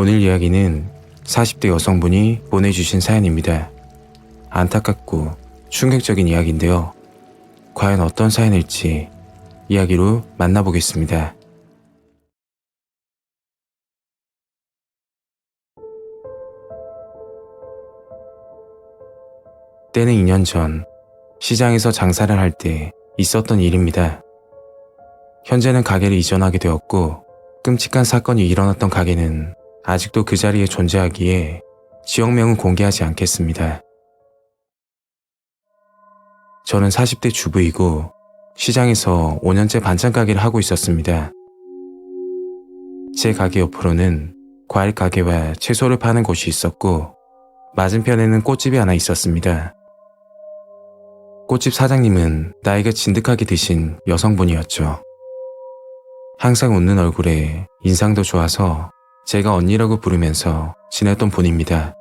오늘 이야기는 40대 여성분이 보내주신 사연입니다. 안타깝고 충격적인 이야기인데요. 과연 어떤 사연일지 이야기로 만나보겠습니다. 때는 2년 전 시장에서 장사를 할 때 있었던 일입니다. 현재는 가게를 이전하게 되었고 끔찍한 사건이 일어났던 가게는 아직도 그 자리에 존재하기에 지역명은 공개하지 않겠습니다. 저는 40대 주부이고 시장에서 5년째 반찬 가게를 하고 있었습니다. 제 가게 옆으로는 과일 가게와 채소를 파는 곳이 있었고 맞은편에는 꽃집이 하나 있었습니다. 꽃집 사장님은 나이가 진득하게 드신 여성분이었죠. 항상 웃는 얼굴에 인상도 좋아서 제가 언니라고 부르면서 지냈던 분입니다.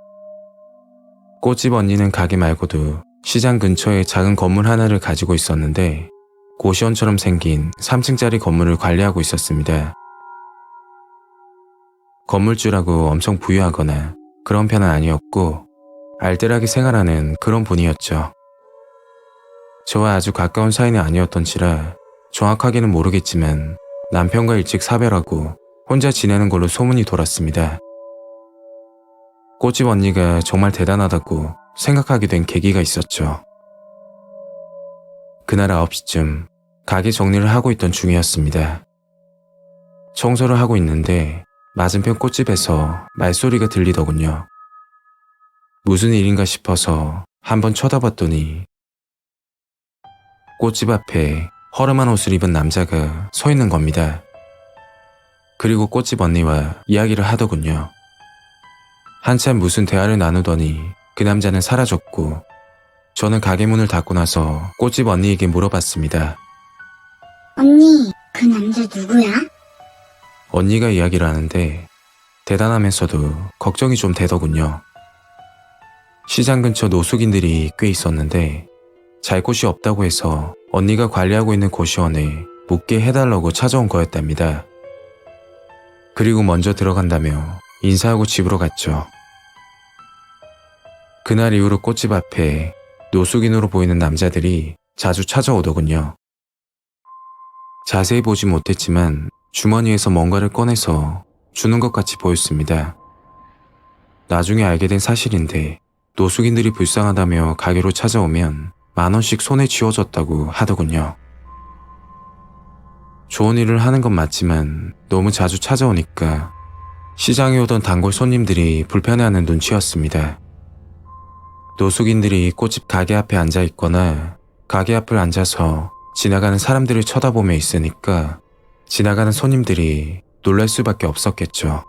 꽃집 언니는 가게 말고도 시장 근처에 작은 건물 하나를 가지고 있었는데 고시원처럼 생긴 3층짜리 건물을 관리하고 있었습니다. 건물주라고 엄청 부유하거나 그런 편은 아니었고 알뜰하게 생활하는 그런 분이었죠. 저와 아주 가까운 사이는 아니었던지라 정확하게는 모르겠지만 남편과 일찍 사별하고 혼자 지내는 걸로 소문이 돌았습니다. 꽃집 언니가 정말 대단하다고 생각하게 된 계기가 있었죠. 그날 9시쯤 가게 정리를 하고 있던 중이었습니다. 청소를 하고 있는데 맞은편 꽃집에서 말소리가 들리더군요. 무슨 일인가 싶어서 한번 쳐다봤더니 꽃집 앞에 허름한 옷을 입은 남자가 서 있는 겁니다. 그리고 꽃집 언니와 이야기를 하더군요. 한참 무슨 대화를 나누더니 그 남자는 사라졌고 저는 가게 문을 닫고 나서 꽃집 언니에게 물어봤습니다. 언니, 그 남자 누구야? 언니가 이야기를 하는데 대단하면서도 걱정이 좀 되더군요. 시장 근처 노숙인들이 꽤 있었는데 잘 곳이 없다고 해서 언니가 관리하고 있는 고시원에 묵게 해달라고 찾아온 거였답니다. 그리고 먼저 들어간다며 인사하고 집으로 갔죠. 그날 이후로 꽃집 앞에 노숙인으로 보이는 남자들이 자주 찾아오더군요. 자세히 보지 못했지만 주머니에서 뭔가를 꺼내서 주는 것 같이 보였습니다. 나중에 알게 된 사실인데 노숙인들이 불쌍하다며 가게로 찾아오면 만 원씩 손에 쥐어줬다고 하더군요. 좋은 일을 하는 건 맞지만 너무 자주 찾아오니까 시장에 오던 단골 손님들이 불편해하는 눈치였습니다. 노숙인들이 꽃집 가게 앞에 앉아 있거나 가게 앞을 앉아서 지나가는 사람들을 쳐다보며 있으니까 지나가는 손님들이 놀랄 수밖에 없었겠죠.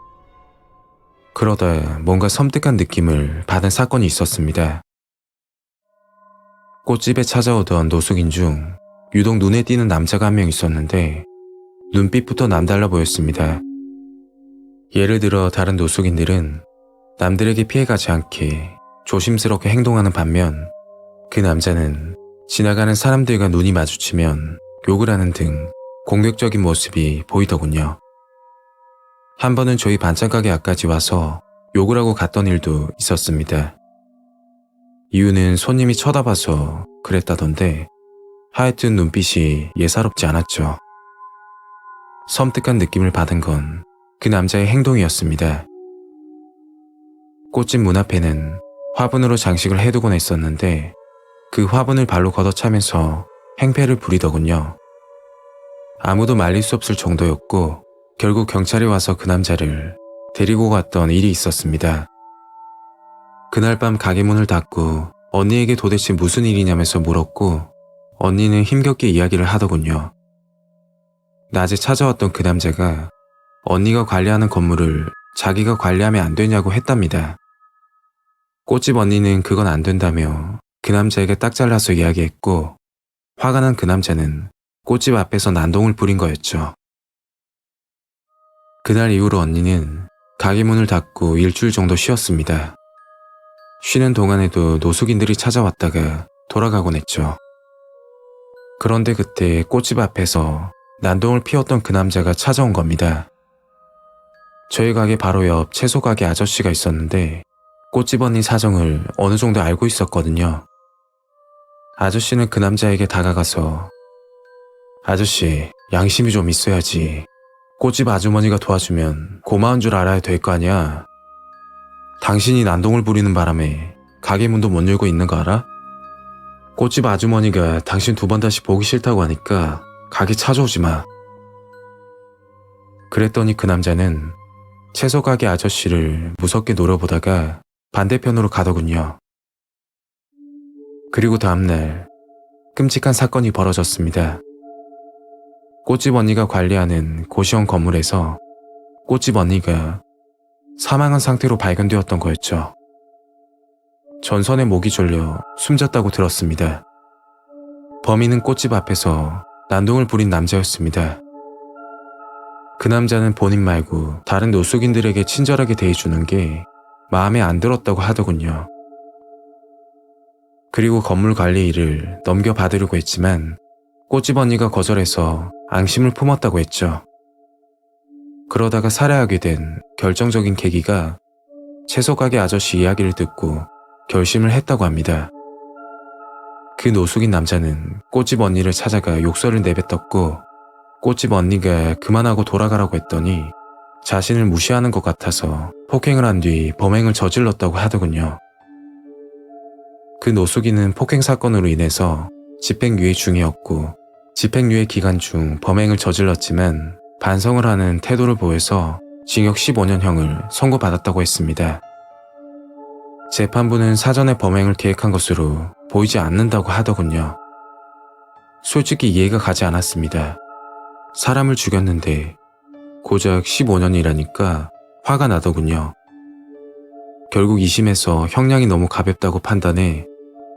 그러다 뭔가 섬뜩한 느낌을 받은 사건이 있었습니다. 꽃집에 찾아오던 노숙인 중 유독 눈에 띄는 남자가 한 명 있었는데 눈빛부터 남달라 보였습니다. 예를 들어 다른 노숙인들은 남들에게 피해가지 않게 조심스럽게 행동하는 반면 그 남자는 지나가는 사람들과 눈이 마주치면 욕을 하는 등 공격적인 모습이 보이더군요. 한 번은 저희 반찬가게 앞까지 와서 욕을 하고 갔던 일도 있었습니다. 이유는 손님이 쳐다봐서 그랬다던데 하여튼 눈빛이 예사롭지 않았죠. 섬뜩한 느낌을 받은 건 그 남자의 행동이었습니다. 꽃집 문 앞에는 화분으로 장식을 해두곤 했었는데 그 화분을 발로 걷어차면서 행패를 부리더군요. 아무도 말릴 수 없을 정도였고 결국 경찰이 와서 그 남자를 데리고 갔던 일이 있었습니다. 그날 밤 가게 문을 닫고 언니에게 도대체 무슨 일이냐면서 물었고 언니는 힘겹게 이야기를 하더군요. 낮에 찾아왔던 그 남자가 언니가 관리하는 건물을 자기가 관리하면 안 되냐고 했답니다. 꽃집 언니는 그건 안 된다며 그 남자에게 딱 잘라서 이야기했고 화가 난 그 남자는 꽃집 앞에서 난동을 부린 거였죠. 그날 이후로 언니는 가게 문을 닫고 일주일 정도 쉬었습니다. 쉬는 동안에도 노숙인들이 찾아왔다가 돌아가곤 했죠. 그런데 그때 꽃집 앞에서 난동을 피웠던 그 남자가 찾아온 겁니다. 저희 가게 바로 옆 채소 가게 아저씨가 있었는데 꽃집 언니 사정을 어느 정도 알고 있었거든요. 아저씨는 그 남자에게 다가가서 아저씨, 양심이 좀 있어야지. 꽃집 아주머니가 도와주면 고마운 줄 알아야 될 거 아니야. 당신이 난동을 부리는 바람에 가게 문도 못 열고 있는 거 알아? 꽃집 아주머니가 당신 두 번 다시 보기 싫다고 하니까 가게 찾아오지 마. 그랬더니 그 남자는 채소 가게 아저씨를 무섭게 노려보다가 반대편으로 가더군요. 그리고 다음날 끔찍한 사건이 벌어졌습니다. 꽃집 언니가 관리하는 고시원 건물에서 꽃집 언니가 사망한 상태로 발견되었던 거였죠. 전선에 목이 졸려 숨졌다고 들었습니다. 범인은 꽃집 앞에서 난동을 부린 남자였습니다. 그 남자는 본인 말고 다른 노숙인들에게 친절하게 대해주는 게 마음에 안 들었다고 하더군요. 그리고 건물 관리 일을 넘겨받으려고 했지만 꽃집 언니가 거절해서 앙심을 품었다고 했죠. 그러다가 살해하게 된 결정적인 계기가 채소 가게 아저씨 이야기를 듣고 결심을 했다고 합니다. 그 노숙인 남자는 꽃집 언니를 찾아가 욕설을 내뱉었고 꽃집 언니가 그만하고 돌아가라고 했더니 자신을 무시하는 것 같아서 폭행을 한 뒤 범행을 저질렀다고 하더군요. 그 노숙인은 폭행 사건으로 인해서 집행유예 중이었고 집행유예 기간 중 범행을 저질렀지만 반성을 하는 태도를 보여서 징역 15년형을 선고받았다고 했습니다. 재판부는 사전에 범행을 계획한 것으로 보이지 않는다고 하더군요. 솔직히 이해가 가지 않았습니다. 사람을 죽였는데 고작 15년이라니까 화가 나더군요. 결국 2심에서 형량이 너무 가볍다고 판단해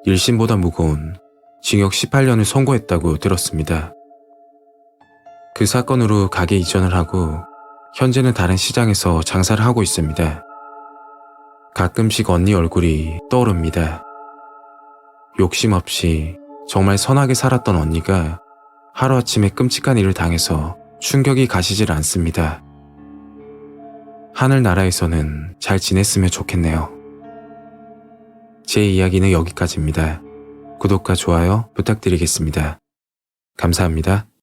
1심보다 무거운 징역 18년을 선고했다고 들었습니다. 그 사건으로 가게 이전을 하고 현재는 다른 시장에서 장사를 하고 있습니다. 가끔씩 언니 얼굴이 떠오릅니다. 욕심 없이 정말 선하게 살았던 언니가 하루아침에 끔찍한 일을 당해서 충격이 가시질 않습니다. 하늘나라에서는 잘 지냈으면 좋겠네요. 제 이야기는 여기까지입니다. 구독과 좋아요 부탁드리겠습니다. 감사합니다.